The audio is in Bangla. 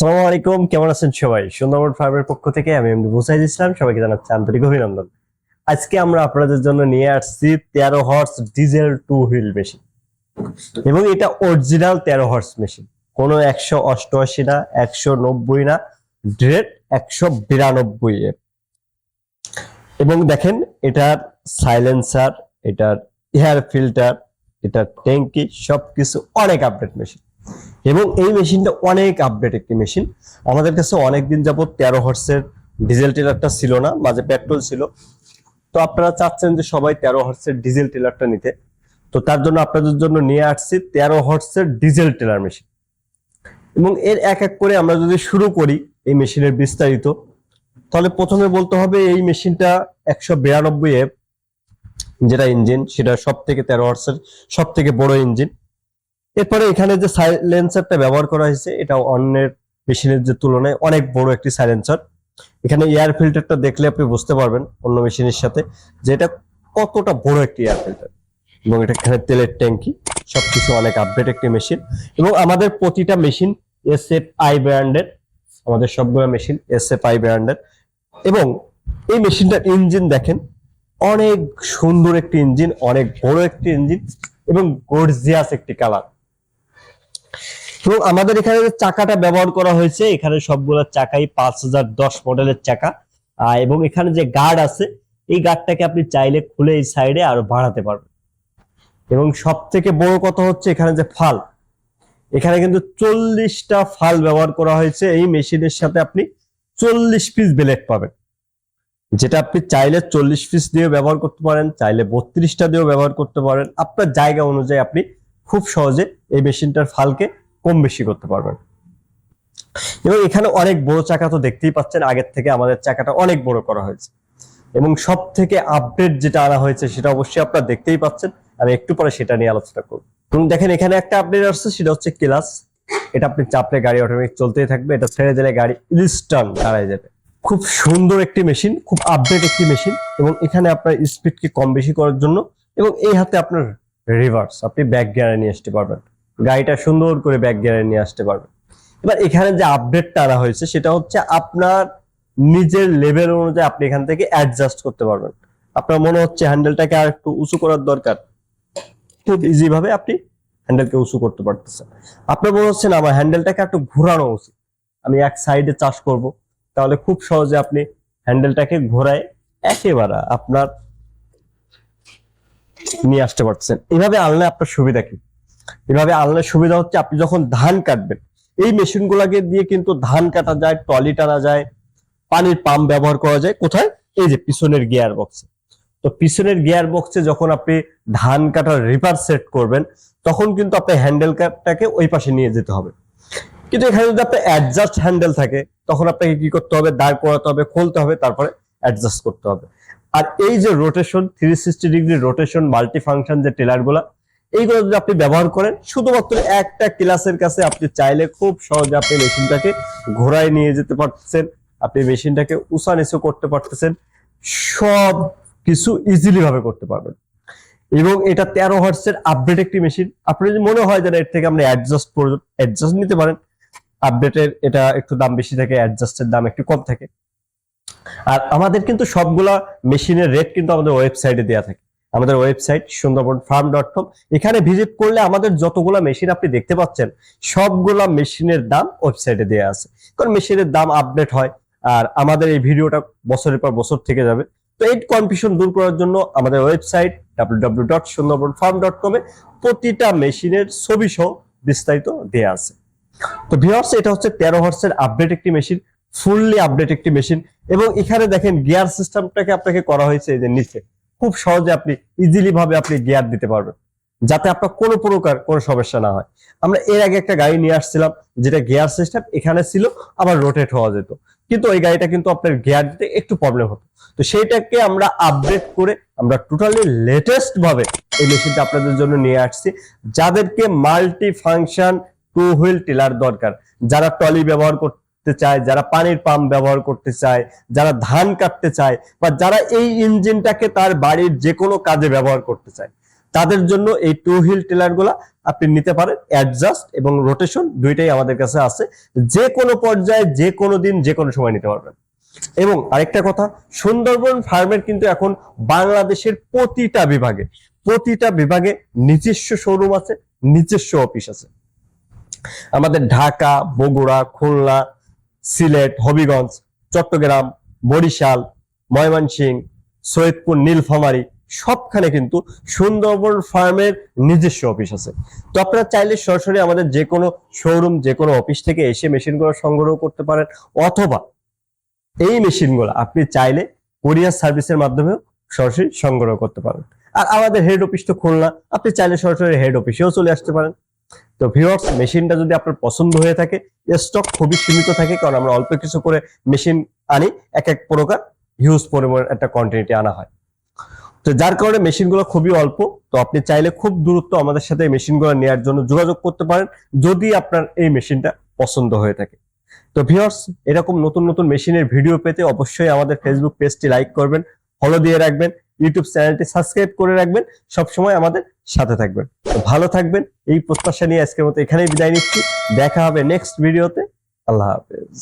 আসসালামু আলাইকুম। কেমন আছেন সবাই? সুন্দরবন ফার্মের পক্ষ থেকে আমি এমডি মুসাইদ ইসলাম। সবাইকে জানাচ্ছি আন্তরিক অভিনন্দন। আজকে আমরা আপনাদের জন্য নিয়ে আসছি তেরো horse diesel two wheel machine এবং এটা অরিজিনাল তেরো হর্স মেশিন কোনো একশো অষ্টআশি না, একশো নব্বই না ড্রেড একশো বিরানব্বই এর। এবং দেখেন, এটার সাইলেন্সার এটার এয়ার ফিল্টার এটার ট্যাঙ্কি সবকিছু অনেক আপডেট মেশিন এবং এই মেশিনটা অনেক আপডেট একটি মেশিন। আমাদের কাছে অনেকদিন যাবত তেরো হর্সের ডিজেল টেলারটা ছিল না, মাঝে পেট্রোল ছিল। তো আপনারা চাচ্ছেন যে সবাই তেরো হর্সের ডিজেল টেলারটা নিতে। তো তার জন্য আপনাদের জন্য নিয়ে আসছি তেরো হর্সের ডিজেল টেলার মেশিন এবং এর এক এক করে আমরা যদি শুরু করি এই মেশিনের বিস্তারিত, তাহলে প্রথমে বলতে হবে এই মেশিনটা একশো বিরানব্বই এফ, যেটা ইঞ্জিন সেটা সব থেকে তেরো হর্সের সব থেকে বড় ইঞ্জিন এরপরে এখানে যে সাইলেন্সারটা ব্যবহার করা হয়েছে, এটা অন্যের মেশিনের যে তুলনায় অনেক বড় একটি সাইলেন্সার এখানে এয়ার ফিল্টারটা দেখলে আপনি বুঝতে পারবেন অন্য মেশিনের সাথে যে এটা কতটা বড় একটি এয়ার ফিল্টার এবং এটা এখানে তেলের ট্যাঙ্কি, সবকিছু অনেক আপডেট একটি মেশিন এবং আমাদের প্রতিটা মেশিন এস এফ আই ব্র্যান্ডের আমাদের সবগুলো মেশিন এস এফ আই ব্র্যান্ডের এবং এই মেশিনটার ইঞ্জিন দেখেন, অনেক সুন্দর একটি ইঞ্জিন অনেক বড় একটি ইঞ্জিন এবং গর্জিয়াস একটি কালার এবং আমাদের এখানে যে চাকাটা ব্যবহার করা হয়েছে, এখানে সবগুলো চাকাই পাঁচ হাজার দশ মডেলের চাকা। এবং এখানে যে গার্ড আছে, এই গার্ডটাকে আপনি চাইলে খুলে এই সাইডে আরও বাড়াতে পারবেন। এবং সব থেকে বড় কথা হচ্ছে এখানে যে ফাল। এখানে কিন্তু চল্লিশটা ফাল ব্যবহার করা হয়েছে। এই মেশিনের সাথে আপনি চল্লিশ পিস ব্লেড পাবেন। যেটা আপনি চাইলে চল্লিশ পিস দিয়ে ব্যবহার করতে পারেন, চাইলে বত্রিশটা দিয়েও ব্যবহার করতে পারেন। আপনার জায়গা অনুযায়ী আপনি খুব সহজে এই মেশিনটার ফালকে কম বেশি করতে পারবেন। এবং এখানে অনেক বড় চাকা তো দেখতেই পাচ্ছেন, আগের থেকে আমাদের চাকাটা অনেক বড় করা হয়েছে। এবং সব থেকে আপডেট যেটা আনা হয়েছে সেটা অবশ্যই আপনারা দেখতেই পাচ্ছেন। আমি একটু পরে সেটা নিয়ে আলোচনা করব। এবং দেখেন, এখানে একটা আপডেট আসছে, সেটা হচ্ছে ক্লাস এটা আপনি চাপলে গাড়ি অটোমেটিক চলতেই থাকবে, এটা ছেড়ে দিলে গাড়ি ইনস্ট্যান্ট দাঁড়ায় যাবে। খুব সুন্দর একটি মেশিন খুব আপডেট একটি মেশিন এবং এখানে আপনার স্পিডকে কম বেশি করার জন্য, এবং এই হাতে আপনার রিভার্স আপনি ব্যাক গিয়ারে নিয়ে আসতে পারবেন। গাড়িটা সুন্দর করে ব্যাক গিয়ারে নিয়ে আসতে পারবেন এবার এখানে যে আপডেটটা আনা হয়েছে, সেটা হচ্ছে আপনার নিজের লেভেল অনুযায়ী আপনি এখান থেকে অ্যাডজাস্ট করতে পারবেন। আপনার মনে হচ্ছে হ্যান্ডেলটাকে আর একটু উঁচু করার দরকার। খুব ইজি ভাবে আপনি হ্যান্ডেলকে উঁচু করতে পারতেছেন। আপনার মনে হচ্ছে না, আমার হ্যান্ডেলটাকে একটু ঘোরানো উচিত। আমি এক সাইডে চাষ করব, তাহলে খুব সহজে আপনি হ্যান্ডেলটাকে ঘোরায় একেবারে আপনার নিয়ে আসতে পারছেন এইভাবে আনলে আপনার সুবিধা কি? এভাবে আনলে সুবিধা হচ্ছে আপনি যখন ধান কাটবেন, এই মেশিন গুলাকে দিয়ে কিন্তু ধান কাটা যায়, ট্রলি টানা যায়, পানির পাম্প ব্যবহার করা যায়। কোথায়? এই যে পিছনের গিয়ার বক্সে তো পিছনের গিয়ার বক্সে যখন আপনি ধান কাটার রিপার সেট করবেন, তখন কিন্তু আপনার হ্যান্ডেল কাটটাকে ওই পাশে নিয়ে যেতে হবে। কিন্তু এখানে যদি আপনার অ্যাডজাস্ট হ্যান্ডেল থাকে, তখন আপনাকে কি করতে হবে? দাঁড় করাতে হবে, খুলতে হবে, তারপরে অ্যাডজাস্ট করতে হবে। আর এই যে rotation three sixty degree rotation multi function যে টেলারগুলা এইগুলো যদি আপনি ব্যবহার করেন শুধুমাত্র একটা ক্লাসের কাছে আপনি চাইলে খুব সহজে আপনি মেশিনটাকে ঘোরায় নিয়ে যেতে পারতেছেন। আপনি মেশিনটাকে উঁচা নিচু করতে পারতেছেন। সব কিছু ইজিলি ভাবে করতে পারবেন। এবং এটা তেরো হার্টসের আপডেট একটি মেশিন আপনার যদি মনে হয় যে না, এর থেকে আপনি অ্যাডজাস্ট অ্যাডজাস্ট নিতে পারেন। আপডেটের এটা একটু দাম বেশি থাকে অ্যাডজাস্টের দাম একটু কম থাকে। আর আমাদের কিন্তু সবগুলা মেশিনের রেট কিন্তু আমাদের ওয়েবসাইটে দেওয়া থাকে। আমাদের website Sundarban farm dot com. এখানে ভিজিট করলে আমাদের যতগুলা মেশিন আপনি দেখতে পাচ্ছেন, সবগুলা মেশিনের দাম ওয়েবসাইটে দেওয়া আছে। কারণ মেশিনের দাম আপডেট হয় আর আমাদের এই ভিডিওটা বছরের পর বছর থেকে যাবে। তো এই কনফিউশন দূর করার জন্য আমাদের website W dot Sundarban farm dot কমে প্রতিটা মেশিনের ছবি সহ বিস্তারিত দেওয়া আছে। তো ভিউয়ার্স এটা হচ্ছে তেরো হর্সের আপডেট একটি মেশিন ফুললি আপডেট একটি মেশিন এবং এখানে দেখেন গিয়ার সিস্টেমটাকে আপনাকে করা হয়েছে এই যে নিচে। খুব সহজে আপনি ইজিলি ভাবে আপনি গিয়ার দিতে পারবেন। যাতে আপনার কোনো প্রকার কোনো সমস্যা না হয়। আমরা এর আগে একটা গাড়ি নিয়ে আসছিলাম, যেটা গিয়ার সিস্টেম এখানে ছিল, আবার রোটেট হওয়া যেত। কিন্তু ওই গাড়িটা কিন্তু আপনার গিয়ার দিতে একটু প্রবলেম হতো। তো সেইটাকে আমরা আপডেট করে আমরা টোটালি লেটেস্ট ভাবে এই মেশিনটা আপনাদের জন্য নিয়ে আসছি। যাদেরকে multi function two wheel tiller দরকার, যারা টলি ব্যবহার করতে চায়, যারা পানির পাম্প ব্যবহার করতে চায়, যারা ধান কাটতে চায়, বা যারা এই ইঞ্জিনটাকে তার বাড়ির যে কোনো কাজে ব্যবহার করতে চায়, তাদের জন্য এই টু হুইল টিলারগুলা আপনি নিতে পারেন অ্যাডজাস্ট এবং রোটেশন দুইটাই আমাদের কাছে আছে যে কোনো পর্যায়ে যে কোনো দিন যে কোনো সময় নিতে পারবেন। এবং আরেকটা কথা, সুন্দরবন ফার্মের কিন্তু এখন বাংলাদেশের প্রতিটা বিভাগে প্রতিটা বিভাগে নিজস্ব শোরুম আছে, নিজস্ব অফিস আছে। আমাদের ঢাকা, বগুড়া, খুলনা সিলেট, হবিগঞ্জ, চট্টগ্রাম, বরিশাল, ময়মনসিংহ, সৈয়দপুর, নীলফামারী, সবখানে কিন্তু সুন্দরবন ফার্মের নিজস্ব অফিস আছে। তো আপনারা চাইলে সরাসরি আমাদের যে কোনো শোরুম যে কোনো অফিস থেকে এসে মেশিনগুলো সংগ্রহ করতে পারেন, অথবা এই মেশিনগুলো আপনি চাইলে কোরিয়ার সার্ভিসের মাধ্যমেও সরাসরি সংগ্রহ করতে পারেন। আর আমাদের হেড অফিস তো খুলনা, আপনি চাইলে সরাসরি হেড অফিসেও চলে আসতে পারেন। তো ভিউয়ার্স মেশিনটা যদি আপনার পছন্দ হয়ে থাকে স্টক খুবই সীমিত থাকে, কারণ আমরা অল্প কিছু করে মেশিন আনি, এক এক প্রকার হিউজ পরিমাণ একটা কোয়ান্টিটি আনা হয়। তো যার কারণে মেশিনগুলো খুবই অল্প, তো আপনি চাইলে খুব দূরত্ব আমাদের সাথে এই মেশিনগুলো নেওয়ার জন্য যোগাযোগ করতে পারেন, যদি আপনার এই মেশিনটা পছন্দ হয়ে থাকে। তো ভিউয়ার্স এরকম নতুন নতুন মেশিনের ভিডিও পেতে অবশ্যই আমাদের ফেসবুক পেজটি লাইক করবেন ফলো দিয়ে রাখবেন ইউটিউব চ্যানেলটি সাবস্ক্রাইব করে রাখবেন, সবসময় আমাদের সাথে থাকবেন। ভালো থাকবেন, এই প্রত্যাশা নিয়ে আজকের মতো এখানেই বিদায় নিচ্ছি। দেখা হবে নেক্সট ভিডিওতে আল্লাহ হাফেজ।